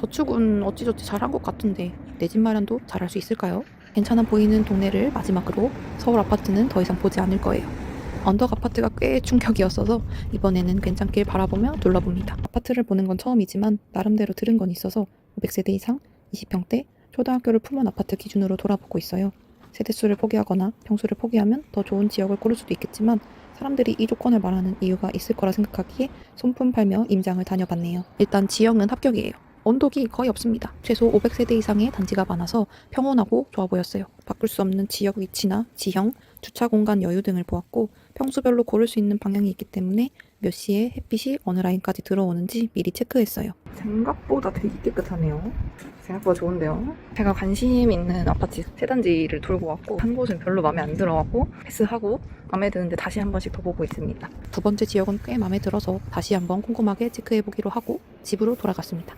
저축은 어찌저찌 잘한 것 같은데 내 집 마련도 잘할 수 있을까요? 괜찮아 보이는 동네를 마지막으로 서울 아파트는 더 이상 보지 않을 거예요. 언덕 아파트가 꽤 충격이었어서 이번에는 괜찮길 바라보며 둘러봅니다. 아파트를 보는 건 처음이지만 나름대로 들은 건 있어서 500세대 이상, 20평대, 초등학교를 품은 아파트 기준으로 돌아보고 있어요. 세대수를 포기하거나 평수를 포기하면 더 좋은 지역을 고를 수도 있겠지만 사람들이 이 조건을 말하는 이유가 있을 거라 생각하기에 손품 팔며 임장을 다녀봤네요. 일단 지형은 합격이에요. 언덕이 거의 없습니다. 최소 500세대 이상의 단지가 많아서 평온하고 좋아 보였어요. 바꿀 수 없는 지역 위치나 지형, 주차 공간 여유 등을 보았고 평수별로 고를 수 있는 방향이 있기 때문에 몇 시에 햇빛이 어느 라인까지 들어오는지 미리 체크했어요. 생각보다 되게 깨끗하네요. 생각보다 좋은데요. 제가 관심 있는 아파트 세 단지를 돌고 왔고 한 곳은 별로 마음에 안 들어갖고 패스하고 마음에 드는데 다시 한 번씩 더 보고 있습니다. 두 번째 지역은 꽤 마음에 들어서 다시 한번 꼼꼼하게 체크해 보기로 하고 집으로 돌아갔습니다.